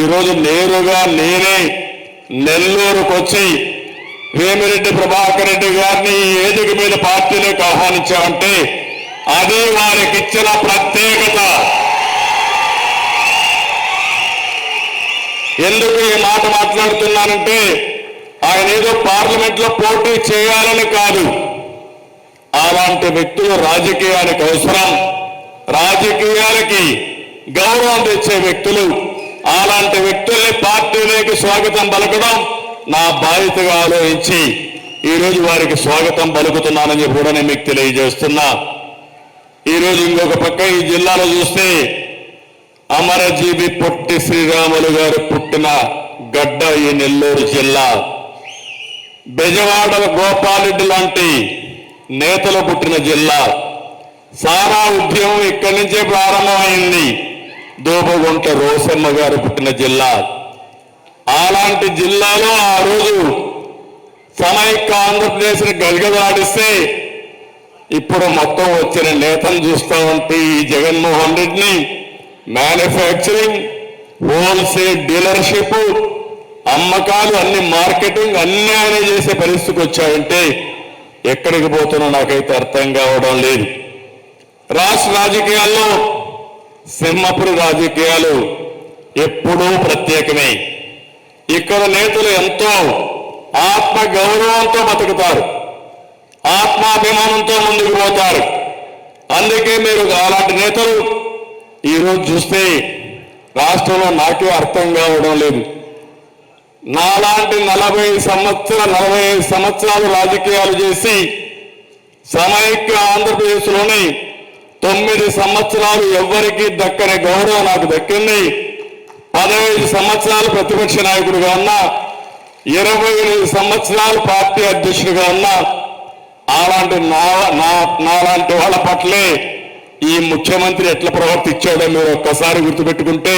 ఈరోజు నేరుగా నేనే నెల్లూరుకు వచ్చి వేమిరెడ్డి ప్రభాకర్ రెడ్డి గారిని ఏదుగు వేదిక మీద పార్టీలోకి ఆహ్వానించామంటే అది వారికి ఇచ్చిన ప్రత్యేకత. ఎందుకు ఈ మాట మాట్లాడుతున్నానంటే ఆయన ఏదో పార్లమెంట్లో పోటీ చేయాలని కాదు. అలాంటి వ్యక్తులు రాజకీయానికి అవసరం. రాజకీయాలకి గౌరవం తెచ్చే వ్యక్తులు అలాంటి వ్యక్తుల్ని పార్టీలోకి స్వాగతం పలకడం నా బాధ్యతగా ఆలోచించి ఈరోజు వారికి స్వాగతం పలుకుతున్నానని చెప్పి కూడా నేను మీకు తెలియజేస్తున్నా. ఈరోజు ఇంకొక పక్క ఈ జిల్లాలో చూస్తే అమరజీవి పొట్టి శ్రీరాములు గారు పుట్టిన గడ్డ ఈ నెల్లూరు జిల్లా. బెజవాడ గోపాలరెడ్డి లాంటి నేతలు పుట్టిన జిల్లా. సారా ఉద్యమం ఇక్కడి నుంచే ప్రారంభమైంది. దూబగుంట రోసమ్మ గారు పుట్టిన జిల్లా. అలాంటి జిల్లాలో ఆ రోజు సమైక్య ఆంధ్రప్రదేశ్ని గల్గదాడిస్తే ఇప్పుడు మొత్తం వచ్చిన నేతను చూస్తా ఉంటే ఈ జగన్మోహన్ రెడ్డిని మ్యానుఫ్యాక్చరింగ్ హోల్సేల్ డీలర్షిప్ అమ్మకాలు అన్ని మార్కెటింగ్ అన్ని ఆయన చేసే పరిస్థితికి వచ్చాయంటే ఎక్కడికి పోతున్నా నాకైతే అర్థం కావడం లేదు. రాష్ట్ర రాజకీయాల్లో సింహపురి రాజకీయాలు ఎప్పుడూ ప్రత్యేకమే. ఇక్కడ నేతలు ఎంతో ఆత్మ గౌరవంతో బతుకుతారు. ఆత్మాభిమానంతో ముందుకు పోతారు. అందుకే మీరు అలాంటి నేతలు ఈరోజు చూస్తే రాష్ట్రంలో నాకే అర్థం కావడం లేదు. నాలాంటి నలభై సంవత్సరాల నలభై సంవత్సరాలు రాజకీయాలు చేసి సమైక్య ఆంధ్రప్రదేశ్లోని తొమ్మిది సంవత్సరాలు ఎవ్వరికీ దక్కని గౌరవం నాకు దక్కింది. పదహైదు సంవత్సరాలు ప్రతిపక్ష నాయకుడిగా ఉన్నా ఇరవై ఎనిమిది సంవత్సరాలు పార్టీ అధ్యక్షుడిగా ఉన్నా అలాంటి నా నా- నాలాంటి వాళ్ళ పట్లే ఈ ముఖ్యమంత్రి ఎట్లా ప్రవర్తించాడో మీరు ఒక్కసారి గుర్తుపెట్టుకుంటే